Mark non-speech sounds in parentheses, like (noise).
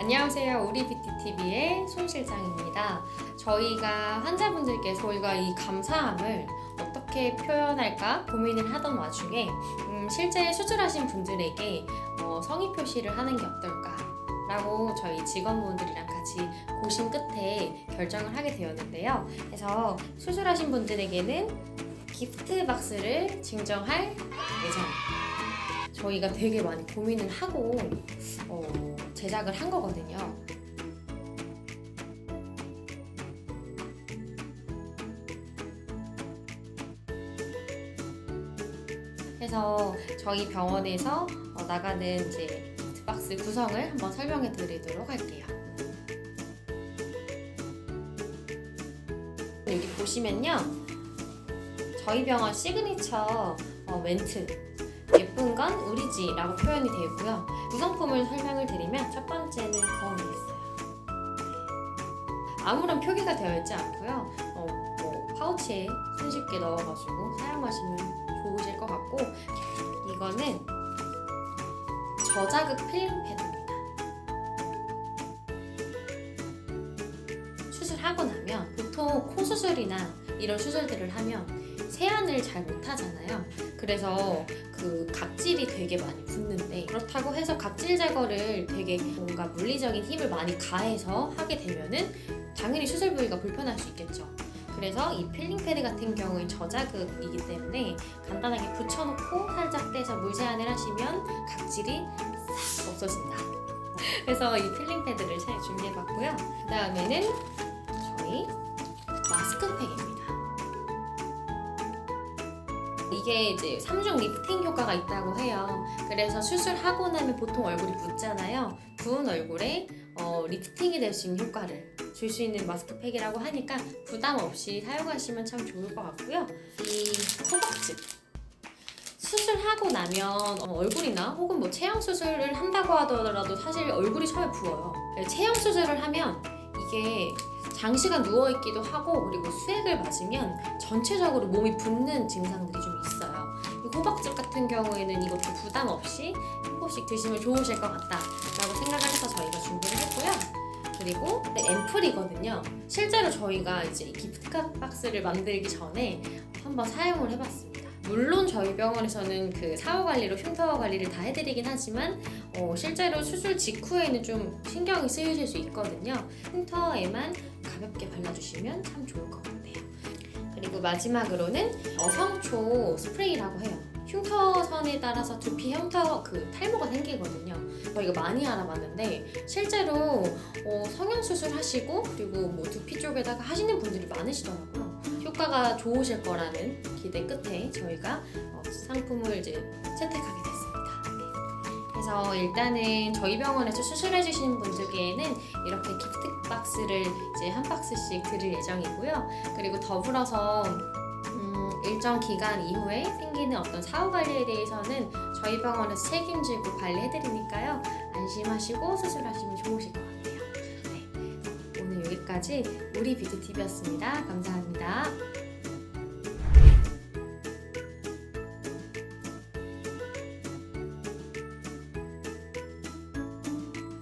안녕하세요. 우리 뷰티TV의 손 실장입니다. 저희가 환자분들께 저희가 이 감사함을 어떻게 표현할까 고민을 하던 와중에 음, 실제 수술하신 분들에게 어, 성의 표시를 하는 게 어떨까? 라고 저희 직원분들이랑 같이 고심 끝에 결정을 하게 되었는데요. 그래서 수술하신 분들에게는 기프트 박스를 증정할 예정입니다. 저희가 되게 많이 고민을 하고 어, 제작을 한 거거든요. 그래서 저희 병원에서 어, 나가는 이제 기프트박스 구성을 한번 설명해 드리도록 할게요. 여기 보시면요. 저희 병원 시그니처 어, 멘트 예쁜 건 우리지라고 표현이 되어 있고요. 구성품을 설명을 아무런 표기가 되어 있지 않고요. 어, 뭐 파우치에 손쉽게 넣어가지고 사용하시면 좋으실 것 같고 이거는 저자극 필름 패드입니다. 수술하고 나면 보통 코 수술이나 이런 수술들을 하면 세안을 잘 못하잖아요. 그래서 그 각질이 되게 많이 붙는데 그렇다고 해서 각질 제거를 되게 뭔가 물리적인 힘을 많이 가해서 하게 되면은 당연히 수술 부위가 불편할 수 있겠죠. 그래서 이 필링 패드 같은 경우에 저자극이기 때문에 간단하게 붙여놓고 살짝 떼서 물 세안을 하시면 각질이 싹 없어진다. (laughs) 그래서 이 필링 패드를 잘 준비해봤고요. 그 다음에는 저희 마스크팩입니다. 이게 이제 3중 리프팅 효과가 있다고 해요. 그래서 수술하고 나면 보통 얼굴이 붓잖아요. 부은 얼굴에 어, 리프팅이 될 수 있는 효과를 줄 수 있는 마스크팩이라고 하니까 부담 없이 사용하시면 참 좋을 것 같고요. 이 호박즙. 수술하고 나면 어, 얼굴이나 혹은 뭐 체형 수술을 한다고 하더라도 사실 얼굴이 처음에 부어요. 체형 수술을 하면 이게 장시간 누워있기도 하고 그리고 수액을 맞으면 전체적으로 몸이 붓는 증상들이 좀 있어요. 이 호박즙 같은 경우에는 이것도 부담 없이 한 번씩 드시면 좋으실 것 같다라고 생각을 해서 저희가 준비를 했고요. 그리고 앰플이거든요. 실제로 저희가 이제 이 기프트 박스를 만들기 전에 한번 사용을 해봤습니다. 물론 저희 병원에서는 그 사후 관리로 흉터 관리를 다 해드리긴 하지만 어, 실제로 수술 직후에는 좀 신경이 쓰이실 수 있거든요. 흉터에만 가볍게 발라주시면 참 좋을 것 같아요. 그리고 마지막으로는 어성초 스프레이라고 해요. 흉터선에 따라서 두피 흉터 그 탈모가 생기거든요. 저희가 많이 알아봤는데 실제로 어, 성형 수술 하시고 그리고 뭐 두피 쪽에다가 하시는 분들이 많으시더라고요. 효과가 좋으실 거라는 기대 끝에 저희가 어, 상품을 이제 채택하게 됐습니다. 네. 그래서 일단은 저희 병원에서 수술해 주시는 분들께는 이렇게 기프트 박스를 이제 한 박스씩 드릴 예정이고요. 그리고 더불어서 음, 일정 기간 이후에 생기는 어떤 사후 관리에 대해서는 저희 병원에서 책임지고 관리해 드리니까요. 안심하시고 수술하시면 좋으실 여기까지 우리 뷰티 TV였습니다. 감사합니다.